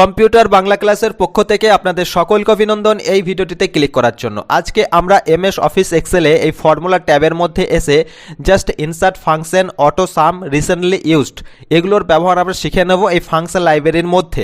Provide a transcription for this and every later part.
Computer Bangla ক্লাসের পক্ষ থেকে আপনাদের সকলকে অভিনন্দন এই ভিডিওটিতে ক্লিক করার জন্য। আজকে আমরা এমএস অফিস এক্সেলে এই ফর্মুলা ট্যাবের মধ্যে এসে just insert function auto sum recently used. এগুলোর ব্যবহার আমরা শিখে নেব এই ফাংশন লাইব্রেরির মধ্যে।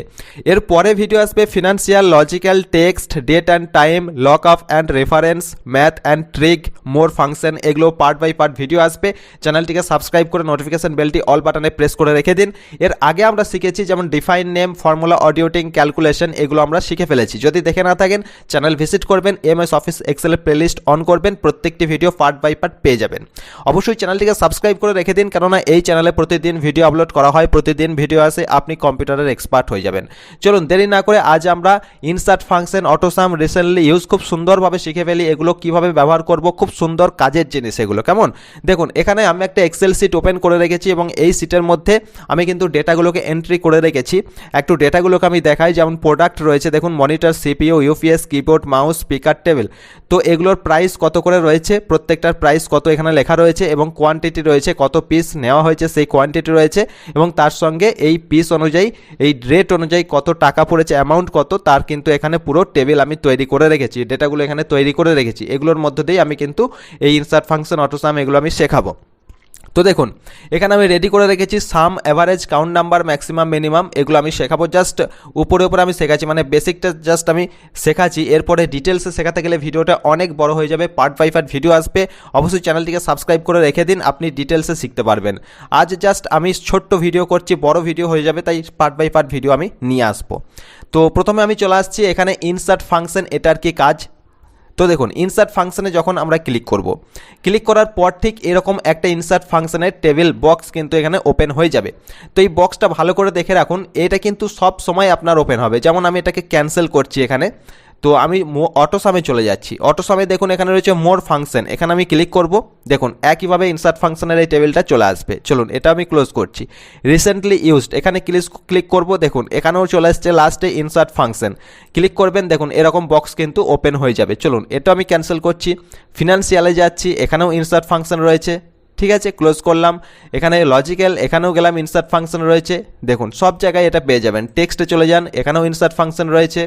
এর পরে ভিডিও আসবে financial logical text date and time lookup and reference math and trig more function এগুলো পার্ট বাই পার্ট ভিডিও আসবে। চ্যানেলটিকে সাবস্ক্রাইব করে নোটিফিকেশন বেলটি অল বাটনে প্রেস করে রেখে দিন। এর আগে আমরা শিখেছি যেমন define name formula auditing calculation এগুলো আমরা শিখে ফেলেছি। যদি দেখে না থাকেন চ্যানেল ভিজিট করবেন এমএস অফিস এক্সেলের প্লেলিস্ট অন করবেন, প্রত্যেকটি ভিডিও পার্ট বাই পার্ট পেয়ে যাবেন। অবশ্যই চ্যানেলটিকে সাবস্ক্রাইব করে রেখে দিন, কেননা এই চ্যানেলে প্রতিদিন ভিডিও আপলোড করা হয়, প্রতিদিন ভিডিও আসে, আপনি কম্পিউটারের এক্সপার্ট হয়ে যাবেন। চলুন, দেরি না করে আজ আমরা insert function autosum recently use খুব সুন্দরভাবে শিখে ফেলি, এগুলো কীভাবে ব্যবহার করব, খুব সুন্দর কাজের জিনিস এগুলো, কেমন? দেখুন, এখানে আমি একটা এক্সেল সিট ওপেন করে রেখেছি এবং এই সিটের মধ্যে আমি কিন্তু ডেটাগুলোকে এন্ট্রি করে রেখেছি। একটু ডেটাগুলোকে আমি দেখাই যেমন প্রোডাক্ট রয়েছে, দেখুন monitor CPU UPS keyboard mouse speaker table তো এগুলোর প্রাইস কত করে রয়েছে? প্রত্যেকটার প্রাইস কত এখানে লেখা রয়েছে এবং কোয়ান্টিটি রয়েছে, কত পিস নেওয়া হয়েছে সেই কোয়ান্টিটি রয়েছে এবং তার সঙ্গে এই পিস অনুযায়ী, এই রেট অনুযায়ী কত টাকা পড়েছে অ্যামাউন্ট কত, তার কিন্তু এখানে পুরো টেবিল আমি তৈরি করে রেখেছি। ডেটাগুলো এখানে তৈরি করে রেখেছি। এগুলোর মধ্যে দিয়েই আমি কিন্তু এই ইনসার্ট ফাংশন অটোসাম এগুলো আমি শেখাবো। তো দেখুন, এখানে আমি রেডি করে রেখেছি sum average count number maximum minimum এগুলো আমি শেখাবো জাস্ট উপরে উপরে আমি শেখাচ্ছি মানে বেসিকটা জাস্ট আমি শেখাচ্ছি, এরপরে ডিটেলসে শেখাতে গেলে ভিডিওটা অনেক বড় হয়ে যাবে পার্ট বাই পার্ট ভিডিও আসবে, অবশ্যই চ্যানেলটিকে সাবস্ক্রাইব করে রেখে দিন, আপনি ডিটেলসে শিখতে পারবেন। আজ জাস্ট আমি ছোট্ট ভিডিও করছি, বড় ভিডিও হয়ে যাবে, তাই পার্ট বাই পার্ট ভিডিও আমি নিয়ে আসব। তো প্রথমে আমি চলে আসছি, এখানে ইনসার্ট ফাংশন এটার কি কাজ? তো দেখুন ইনসার্ট ফাংশানে যখন আমরা ক্লিক করব ক্লিক করার পর ঠিক এরকম একটা ইনসার্ট ফাংশানের টেবিল বক্স কিন্তু এখানে ওপেন হয়ে যাবে। তো এই বক্সটা ভালো করে দেখে রাখুন, এটা কিন্তু সব সময় আপনার ওপেন হবে। যেমন আমি এটাকে ক্যান্সেল করছি এখানে। তো আমি অটোসামে চলে যাচ্ছি। অটো অটোসামে দেখুন, এখানে রয়েছে মোর ফাংশন এখানে আমি ক্লিক করব। দেখুন, একইভাবে ইনসার্ট ফাংশনের এই টেবিলটা চলে আসবে। চলুন, এটা আমি ক্লোজ করছি। রিসেন্টলি ইউজড এখানে ক্লিক ক্লিক করব। দেখুন, এখানেও চলে আসছে লাস্টে ইনসার্ট ফাংশন ক্লিক করবেন, দেখুন, এরকম বক্স কিন্তু ওপেন হয়ে যাবে। চলুন, এটা আমি ক্যান্সেল করছি। ফিনান্সিয়ালে যাচ্ছি, এখানেও ইনসার্ট ফাংশন রয়েছে। ঠিক আছে ক্লোজ করলাম। এখানে লজিক্যাল এখানেও গেলাম ইনসার্ট ফাংশন রয়েছে। দেখুন, সব জায়গায় এটা পেয়ে যাবেন। টেক্সটে চলে যান, এখানেও ইনসার্ট ফাংশন রয়েছে।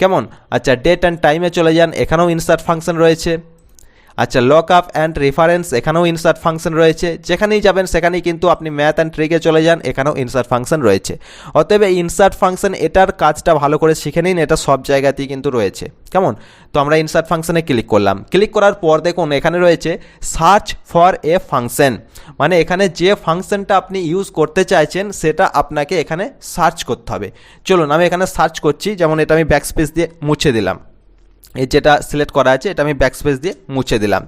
কেমন? আচ্ছা ডেট অ্যান্ড টাইমে চলে যান এখানেও ইনসার্ট ফাংশন রয়েছে। আচ্ছা লক আপ অ্যান্ড রেফারেন্স এখানেও ইনসার্ট ফাংশন রয়েছে। যেখানেই যাবেন, সেখানেই কিন্তু আপনি ম্যাথ অ্যান্ড ট্রিকে চলে যান, এখানেও ইনসার্ট ফাংশন রয়েছে। অতএব এই ইনসার্ট ফাংশন এটার কাজটা ভালো করে শিখে নিন, এটা সব জায়গাতেই কিন্তু রয়েছে। কেমন? তো আমরা ইনসার্ট ফাংশনে ক্লিক করলাম। ক্লিক করার পর দেখুন, এখানে রয়েছে সার্চ ফর এ ফাংশন মানে এখানে যে ফাংশনটা আপনি ইউজ করতে চাইছেন, সেটা আপনাকে এখানে সার্চ করতে হবে। চলুন, আমি এখানে সার্চ করছি। যেমন এটা আমি ব্যাকস্পেস দিয়ে মুছে দিলাম। যেটা সিলেক্ট করা আছে, এটা আমি ব্যাকস্পেস দিয়ে মুছে দিলাম।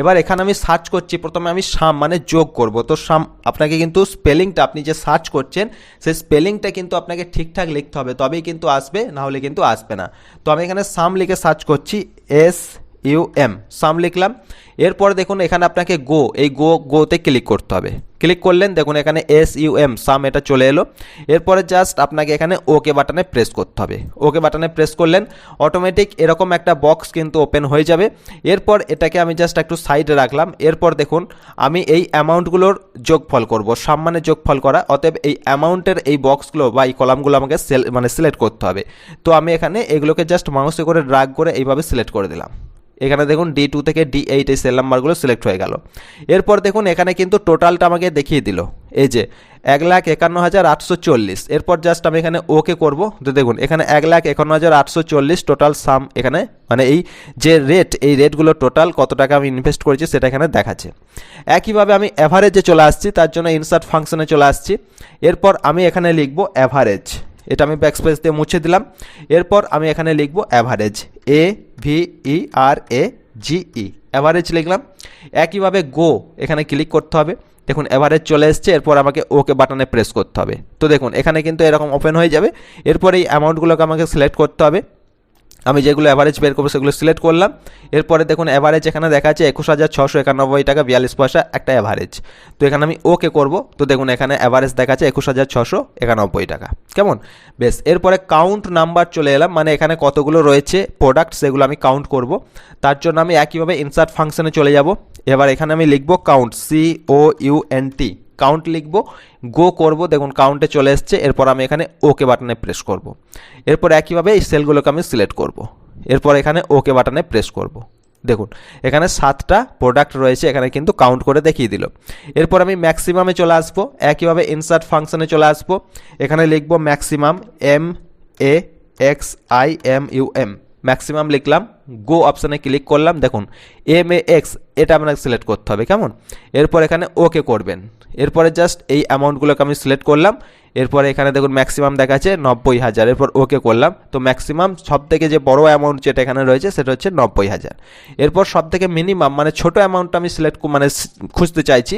এবার এখানে আমি সার্চ করছি, প্রথমে আমি সাম মানে যোগ করব। তো সাম আপনাকে কিন্তু স্পেলিংটা আপনি যে সার্চ করছেন, সেই স্পেলিংটা কিন্তু আপনাকে ঠিকঠাক লিখতে হবে। তবেই কিন্তু আসবে, না হলে কিন্তু আসবে না। তো আমি এখানে সাম লিখে সার্চ করছি এস ইউ এম, সাম লিখলাম। এরপর দেখুন, এখানে আপনাকে গো, এই গো, গোতে ক্লিক করতে হবে। ক্লিক করলেন, দেখুন এখানে এস ইউ এম, সাম এটা চলে এলো। এরপরে জাস্ট আপনাকে এখানে ওকে বাটনে প্রেস করতে হবে। ওকে বাটনে প্রেস করলেন, অটোমেটিক এরকম একটা বক্স কিন্তু ওপেন হয়ে যাবে। এরপর এটাকে আমি জাস্ট একটু সাইডে রাখলাম। এরপর দেখুন, আমি এই অ্যামাউন্টগুলোর যোগফল করব সাম্মানে যোগফল করা। অতএব এই অ্যামাউন্টের এই বক্সগুলো বা এই কলামগুলো আমাকে সেল মানে সিলেক্ট করতে হবে। তো আমি এখানে এগুলোকে জাস্ট মাউসে করে ড্রাগ করে এইভাবে সিলেক্ট করে দিলাম। এখানে দেখুন ডি টু থেকে ডি এইট এই সেল নাম্বারগুলো সিলেক্ট হয়ে গেল। এরপর দেখুন এখানে কিন্তু টোটালটা আমাকে দেখিয়ে দিল। এই যে, এক লাখ একান্ন হাজার আটশো চল্লিশ। এরপর জাস্ট আমি এখানে ওকে করব। তো দেখুন, এখানে এক লাখ একান্ন হাজার আটশো চল্লিশ টোটাল সাম এখানে মানে এই যে রেট এই রেটগুলো টোটাল কত টাকা আমি ইনভেস্ট করেছি সেটা এখানে দেখাচ্ছে। একইভাবে আমি অ্যাভারেজে চলে আসছি, তার জন্য ইনসার্ট ফাংশনে চলে আসছি। এরপর আমি এখানে লিখব অ্যাভারেজ এটা আমি ব্যাকস্পেস দিয়ে মুছে দিলাম। এরপর আমি এখানে লিখব average A V E R A G E average লিখলাম। একইভাবে গো এখানে ক্লিক করতে হবে। দেখুন এভারেজ চলে এসছে, এরপর আমাকে ওকে বাটনে প্রেস করতে হবে। তো দেখুন, এখানে কিন্তু এরকম ওপেন হয়ে যাবে। এরপর এই অ্যামাউন্টগুলোকে আমাকে সিলেক্ট করতে হবে। আমি যেগুলো অ্যাভারেজ বের করব সেগুলো সিলেক্ট করলাম। এরপরে দেখুন অ্যাভারেজ এখানে দেখা যাচ্ছে একুশ হাজার ছশো একানব্বই টাকা বিয়াল্লিশ পয়সা একটা অ্যাভারেজ তো এখানে আমি ওকে করব। তো দেখুন এখানে অ্যাভারেজ দেখা যাচ্ছে একুশ হাজার ছশো একানব্বই টাকা। কেমন? বেশ, এরপরে কাউন্ট নাম্বার চলে এলাম। মানে এখানে কতগুলো রয়েছে প্রোডাক্ট সেগুলো আমি কাউন্ট করব। তার জন্য আমি একইভাবে ইনসার্ট ফাংশনে চলে যাব। এবার এখানে আমি লিখব count C O U N T count লিখব গো করব, দেখুন কাউন্টে চলে এসছে, এরপর আমি এখানে ওকে বাটনে প্রেস করব। এরপর একইভাবে এই সেলগুলোকে আমি সিলেক্ট করব। এরপর এখানে ওকে বাটনে প্রেস করব। দেখুন, এখানে সাতটা প্রোডাক্ট রয়েছে, এখানে কিন্তু কাউন্ট করে দেখিয়ে দিল। এরপর আমি ম্যাক্সিমামে চলে আসব, একইভাবে ইনসার্ট ফাংশনে চলে আসব। এখানে লিখব maximum M A X I M U M maximum লিখলাম গো অপশানে ক্লিক করলাম, দেখুন এম এ এক্স এটা আপনাকে সিলেক্ট করতে হবে, কেমন? এরপর এখানে ওকে করবেন। এরপরে জাস্ট এই অ্যামাউন্টগুলোকে আমি সিলেক্ট করলাম, এরপরে এখানে দেখুন ম্যাক্সিমাম দেখাচ্ছে নব্বই হাজার, এরপর ওকে করলাম। তো ম্যাক্সিমাম সব থেকে যে বড় অ্যামাউন্ট যেটা এখানে রয়েছে, সেটা হচ্ছে নব্বই হাজার। এরপর সব থেকে মিনিমাম মানে ছোট অ্যামাউন্টটা আমি সিলেক্ট মানে খুঁজতে চাইছি,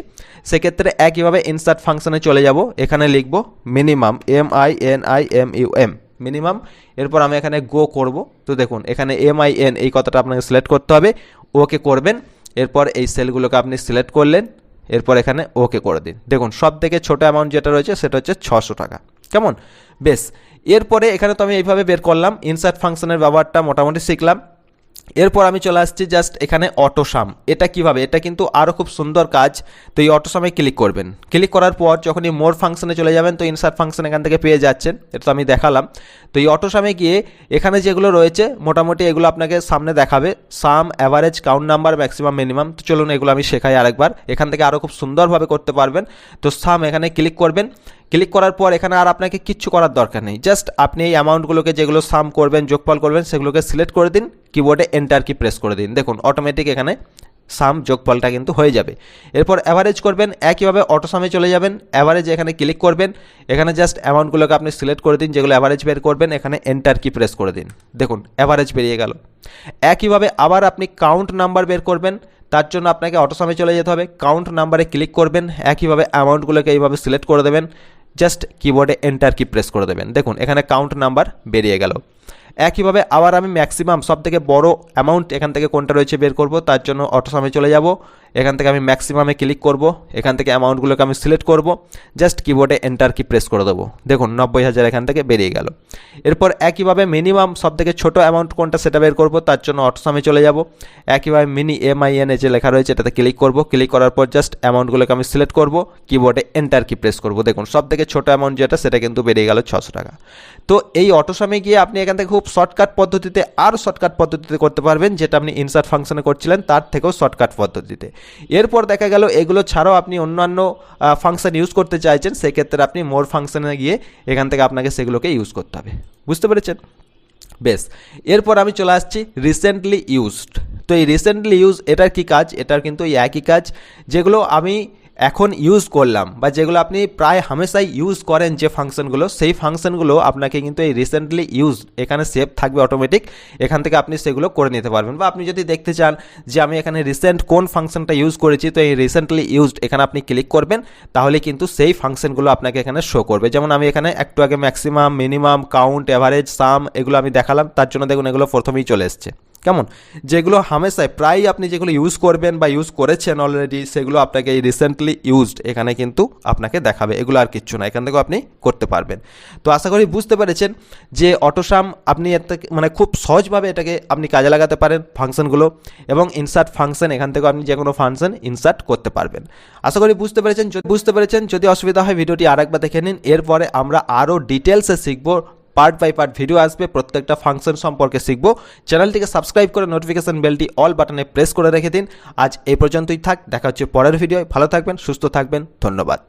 সেক্ষেত্রে একইভাবে ইনসার্ট ফাংশনে চলে যাব। এখানে লিখব minimum M I N I M U M minimum. এরপর আমি এখানে গো করব। তো দেখুন, এখানে এম আই এন এই কথাটা আপনাকে সিলেক্ট করতে হবে। ওকে করবেন। এরপর এই সেলগুলোকে আপনি সিলেক্ট করলেন। এরপর এখানে ওকে করে দিন। দেখুন সব থেকে ছোটো অ্যামাউন্ট যেটা রয়েছে, সেটা হচ্ছে ছশো টাকা। কেমন? বেশ। এরপরে এখানে তো আমি এইভাবে বের করলাম। ইনসার্ট ফাংশনের ব্যবহারটা মোটামুটি শিখলাম। এরপর আমি চলে আসছি জাস্ট এখানে অটোসাম এটা কীভাবে? এটা কিন্তু আরও খুব সুন্দর কাজ। তো এই অটোসামে ক্লিক করবেন। ক্লিক করার পর যখনই মোর ফাংশনে চলে যাবেন, তো ইনসার্ট ফাংশন এখান থেকে পেয়ে যাচ্ছেন। এটা তো আমি দেখালাম। তো এই অটোসামে গিয়ে এখানে যেগুলো রয়েছে, মোটামুটি এগুলো আপনাকে সামনে দেখাবে। Sum average count number maximum minimum তো চলুন এগুলো আমি শেখাই আরেকবার। এখান থেকে আরও খুব সুন্দরভাবে করতে পারবেন। তো সাম এখানে ক্লিক করবেন। ক্লিক করার পর এখানে আর আপনাকে কিচ্ছু করার দরকার নেই। জাস্ট আপনি এই অ্যামাউন্টগুলোকে যেগুলো সাম করবেন, যোগফল করবেন, সেগুলোকে সিলেক্ট করে দিন কিবোর্ডে এন্টার কি প্রেস করে দিন। দেখুন অটোমেটিক এখানে সাম যোগফলটা কিন্তু হয়ে যাবে। এরপর অ্যাভারেজ করবেন, একইভাবে অটোসামে চলে যাবেন অ্যাভারেজ এখানে ক্লিক করবেন, এখানে জাস্ট অ্যামাউন্টগুলোকে আপনি সিলেক্ট করে দিন, যেগুলো অ্যাভারেজ বের করবেন, এখানে এন্টার কি প্রেস করে দিন। দেখুন অ্যাভারেজ বেরিয়ে গেল। একইভাবে আবার আপনি কাউন্ট নাম্বার বের করবেন, তার জন্য আপনাকে অটোসামে চলে যেতে হবে। কাউন্ট নাম্বারে ক্লিক করবেন, একইভাবে অ্যামাউন্টগুলোকে এইভাবে সিলেক্ট করে দেবেন। জাস্ট কিবোর্ডে এন্টার কি প্রেস করে দেবেন। দেখুন, এখানে কাউন্ট নাম্বার বেরিয়ে গেল। একইভাবে আবার আমি ম্যাক্সিমাম সব থেকে বড় অ্যামাউন্ট এখান থেকে কোনটা রয়েছে বের করব, তার জন্য অটোসামে চলে যাব। এখান থেকে আমি ম্যাক্সিমামে ক্লিক করব, এখান থেকে অ্যামাউন্টগুলোকে আমি সিলেক্ট করব জাস্ট কিবোর্ডে এন্টার কি প্রেস করে দেবো। দেখুন, নব্বই হাজার এখান থেকে বেরিয়ে গেল। এরপর একইভাবে মিনিমাম সব থেকে ছোটো অ্যামাউন্ট কোনটা সেটা বের করব, তার জন্য অটোসামে চলে যাব। একইভাবে মিনি এম আই এন যে লেখা রয়েছে, এটাতে ক্লিক করব। ক্লিক করার পর জাস্ট অ্যামাউন্টগুলোকে আমি সিলেক্ট করব কিবোর্ডে এন্টার কি প্রেস করব। দেখুন সব থেকে ছোটো অ্যামাউন্ট যেটা, সেটা কিন্তু বেরিয়ে গেল ছশো টাকা। তো এই অটোসামে গিয়ে আপনি এখান থেকে খুব শর্টকাট পদ্ধতিতে আরও শর্টকাট পদ্ধতিতে করতে পারবেন, যেটা আপনি ইনসার্ট ফাংশনে করছিলেন, তার থেকেও শর্টকাট পদ্ধতিতে। এরপর দেখা গেল, এগুলো ছাড়াও আপনি অন্যান্য ফাংশন ইউজ করতে চাইছেন, সেক্ষেত্রে আপনি মোর ফাংশানে গিয়ে এখান থেকে আপনাকে সেগুলোকে ইউজ করতে হবে। বুঝতে পেরেছেন? বেশ। এরপর আমি চলে আসছি রিসেন্টলি ইউজড তো এই রিসেন্টলি ইউজ এটার কি কাজ? এটার কিন্তু এই একই কাজ, যেগুলো আমি এখন ইউজ করলাম বা যেগুলো আপনি প্রায় হামেশাই ইউজ করেন যে ফাংশনগুলো সেই ফাংশনগুলো আপনাকে কিন্তু এই রিসেন্টলি ইউজ এখানে সেভ থাকবে অটোমেটিক এখান থেকে আপনি সেগুলো করে নিতে পারবেন। বা আপনি যদি দেখতে চান যে আমি এখানে রিসেন্ট কোন ফাংশনটা ইউজ করেছি, তো এই রিসেন্টলি ইউজড এখানে আপনি ক্লিক করবেন, তাহলে কিন্তু সেই ফাংশনগুলো আপনাকে এখানে শো করবে। যেমন আমি এখানে একটু আগে maximum minimum count average sum এগুলো আমি দেখালাম, তার জন্য দেখুন এগুলো প্রথমেই চলে এসছে। কেমন? যেগুলো হামেশায় প্রায় আপনি যেগুলো ইউজ করবেন বা ইউজ করেছেন অলরেডি সেগুলো আপনাকে এই রিসেন্টলি ইউজড এখানে কিন্তু আপনাকে দেখাবে। এগুলো আর কিচ্ছু না, এখান থেকেও আপনি করতে পারবেন। তো আশা করি বুঝতে পেরেছেন যে অটোসাম আপনি থেকে মানে খুব সহজভাবে এটাকে আপনি কাজে লাগাতে পারেন ফাংশনগুলো এবং ইনসার্ট ফাংশন এখান থেকেও আপনি যে কোনো ফাংশন ইনসার্ট করতে পারবেন। আশা করি বুঝতে পেরেছেন বুঝতে পেরেছেন, যদি অসুবিধা হয়, ভিডিওটি আরেকবার দেখে নিন। এরপরে আমরা আরও ডিটেলসে শিখব পার্ট বাই পার্ট ভিডিও আসবে, প্রত্যেকটা ফাংশন সম্পর্কে শিখব। চ্যানেলটিকে সাবস্ক্রাইব করে নোটিফিকেশন বেলটি অল বাটনে প্রেস করে রেখে দিন। আজ এই পর্যন্তই থাক, দেখা হচ্ছে পরের ভিডিও ভালো থাকবেন, সুস্থ থাকবেন, ধন্যবাদ।